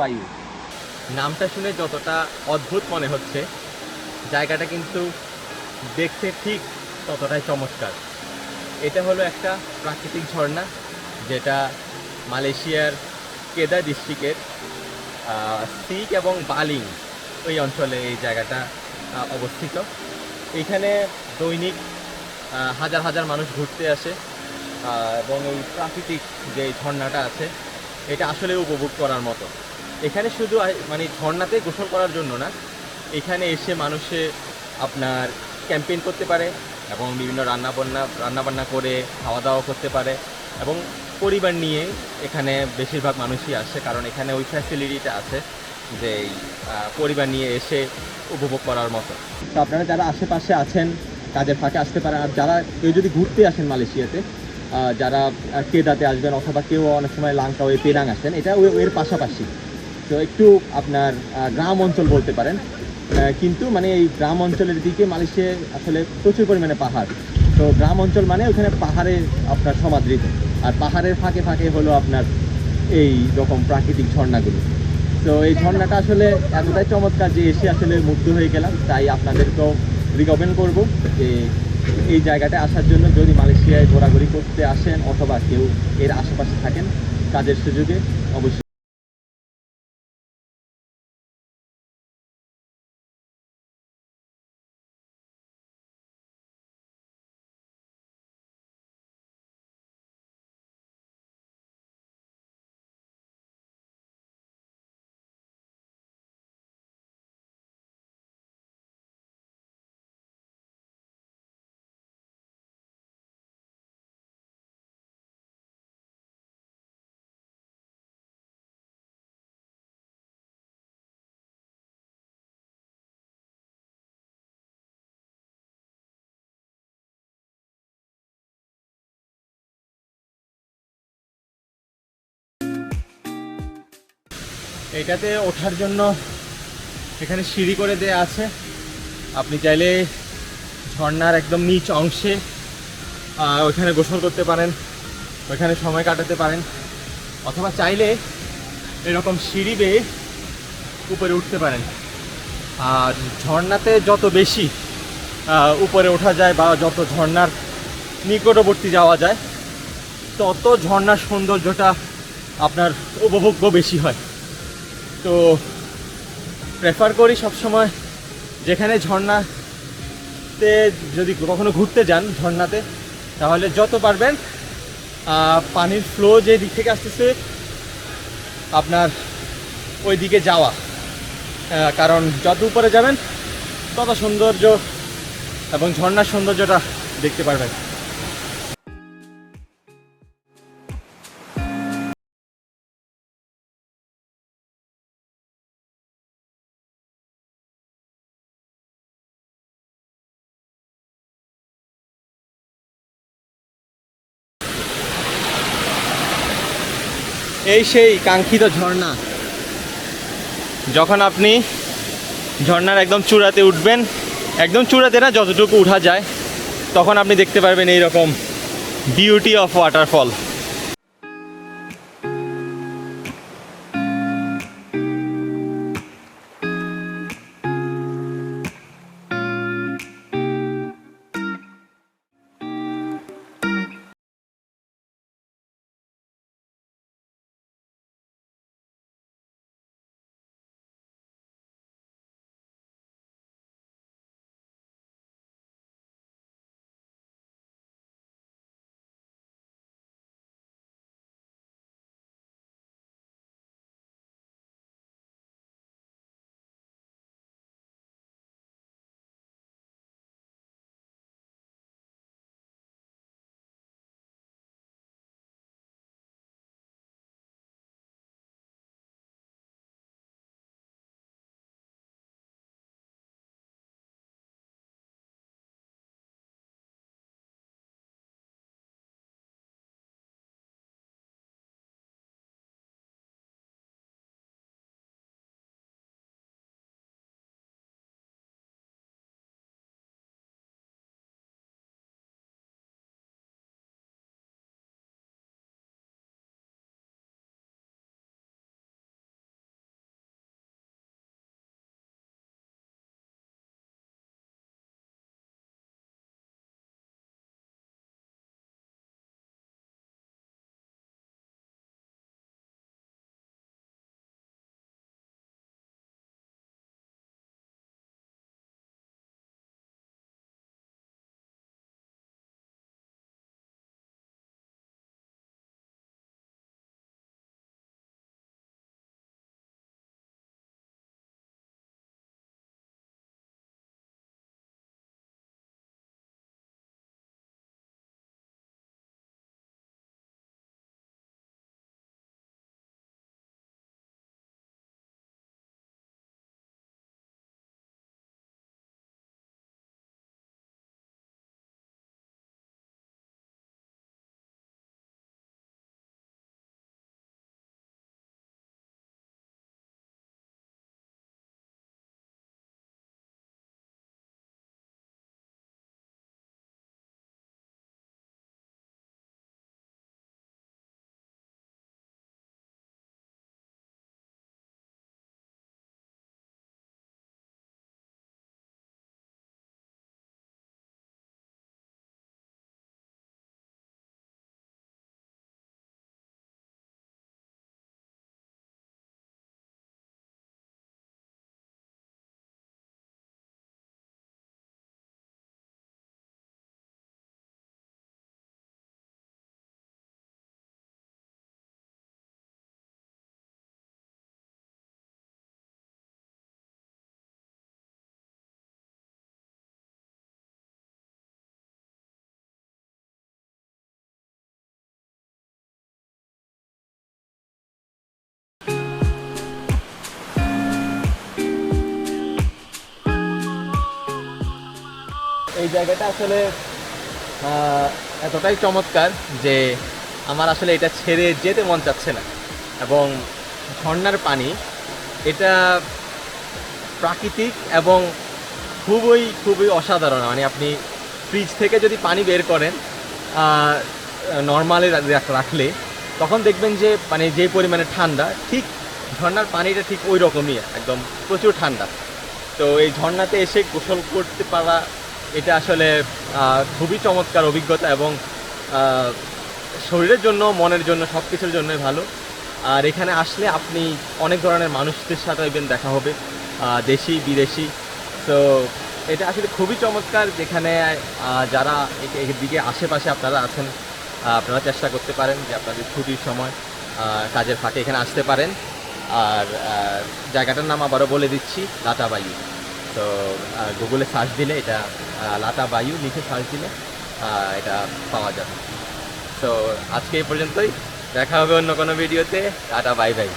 বায়ু নামটা শুনে যতটা অদ্ভুত মনে হচ্ছে, জায়গাটা কিন্তু দেখতে ঠিক ততটাই চমৎকার। এটা হলো একটা প্রাকৃতিক ঝর্ণা, যেটা মালয়েশিয়ার কেদা ডিস্ট্রিক্টের সিক এবং বালিং ওই অঞ্চলে এই জায়গাটা অবস্থিত। এখানে দৈনিক হাজার হাজার মানুষ ঘুরতে আসে এবং এই প্রাকৃতিক যে ঝর্ণাটা আছে, এটা আসলে উপভোগ করার মতো। এখানে শুধু মানে ঝর্ণাতে গোসল করার জন্য না, এখানে এসে মানুষে আপনার ক্যাম্পেইন করতে পারে এবং বিভিন্ন রান্নাবান্না রান্নাবান্না করে খাওয়া দাওয়া করতে পারে এবং পরিবার নিয়ে এখানে বেশিরভাগ মানুষই আসে কারণ এখানে ওই ফ্যাসিলিটিটা আছে যে পরিবার নিয়ে এসে উপভোগ করার মতো। তো আপনারা যারা আশেপাশে আছেন, কাজের ফাঁকে আসতে পারেন, আর যারা কেউ যদি ঘুরতে আসেন মালয়েশিয়াতে যারা কেদাতে আসবেন অথবা কেউ অনেক সময় লাঙ্কা ওই পেনাং আসেন, এটা ওই- এর পাশাপাশি। তো একটু আপনার গ্রাম অঞ্চল বলতে পারেন। কিন্তু মানে এই গ্রাম অঞ্চলের দিকে মালয়েশিয়ায় আসলে প্রচুর পরিমাণে পাহাড়। তো গ্রাম অঞ্চল মানে ওখানে পাহাড়ে আপনার সমাদৃত। আর পাহাড়ের ফাঁকে ফাঁকে হলো আপনার এই রকম প্রাকৃতিক ঝর্ণাগুলো। তো এই ঝর্ণাটা আসলে এতটাই চমৎকার যে এসে আসলে মুগ্ধ হয়ে গেলাম। তাই আপনাদেরকেও রিকমেন্ড করব যে এই জায়গাটায় আসার জন্য যদি মালয়েশিয়ায় ঘোরাঘুরি করতে আসেন অথবা কেউ এর আশেপাশে থাকেন কাজের সুযোগে, অবশ্যই এটাতে ওঠার জন্য এখানে সিঁড়ি করে দেয়া আছে। আপনি চাইলে ঝর্নার একদম নিচ অংশে ওইখানে গোসল করতে পারেন, ওইখানে সময় কাটাতে পারেন। অথবা চাইলে এরকম সিঁড়ি বেয়ে উপরে উঠতে পারেন। আর ঝর্ণাতে যত বেশি উপরে ওঠা যায় বা যত ঝর্ণার নিকটবর্তী যাওয়া যায়, তত ঝর্ণার সৌন্দর্যটা আপনার উপভোগ্য বেশি হয়। তো প্রেফার করি সবসময় যেখানে ঝর্ণাতে যদি কখনো ঘুরতে যান ঝর্ণাতে, তাহলে যত পারবেন পানির ফ্লো যে দিক থেকে আসতেছে, আপনার ওই দিকে যাওয়া কারণ যত উপরে যাবেন, তত সৌন্দর্য এবং ঝর্ণার সৌন্দর্যটা দেখতে পারবেন। এই সেই কাঙ্ক্ষিত ঝর্ণা। যখন আপনি ঝর্ণার একদম চূড়াতে উঠবেন, একদম চূড়াতে না, যতটুকু উঠা যায়, তখন আপনি দেখতে পারবেন এই রকম বিউটি অফ ওয়াটারফল এই জায়গাটা আসলে এতটাই চমৎকার যে আমার আসলে এটা ছেড়ে যেতে মন চাচ্ছে না। এবং ঝর্নার পানি, এটা প্রাকৃতিক এবং খুবই খুবই অসাধারণ। মানে আপনি ফ্রিজ থেকে যদি পানি বের করেন নর্মালে রাখলে, তখন দেখবেন যে মানে যে পরিমাণে ঠান্ডা, ঠিক ঝর্নার পানিটা ঠিক ওই রকমই একদম প্রচুর ঠান্ডা। তো এই ঝর্ণাতে এসে গোসল করতে পারা এটা আসলে খুবই চমৎকার অভিজ্ঞতা এবং শরীরের জন্য, মনের জন্য সব কিছুর জন্যই ভালো। আর এখানে আসলে আপনি অনেক ধরনের মানুষদের সাথে ইভেন দেখা হবে দেশি, বিদেশি। তো এটা আসলে খুবই চমৎকার যেখানে যারা এদিকে আশেপাশে আপনারা আছেন আপনারা চেষ্টা করতে পারেন যে আপনাদের ছুটির সময় কাজের ফাঁকে এখানে আসতে পারেন। আর জায়গাটার নাম আবারও বলে দিচ্ছি লাটা বায়ু তো গুগলে সার্চ দিলে এটা লাটা বায়ু লিখে সার্চ দিলে এটা পাওয়া যাবে। তো আজকে এই পর্যন্তই। দেখা হবে অন্য কোনো ভিডিওতে। Tata, bye bye.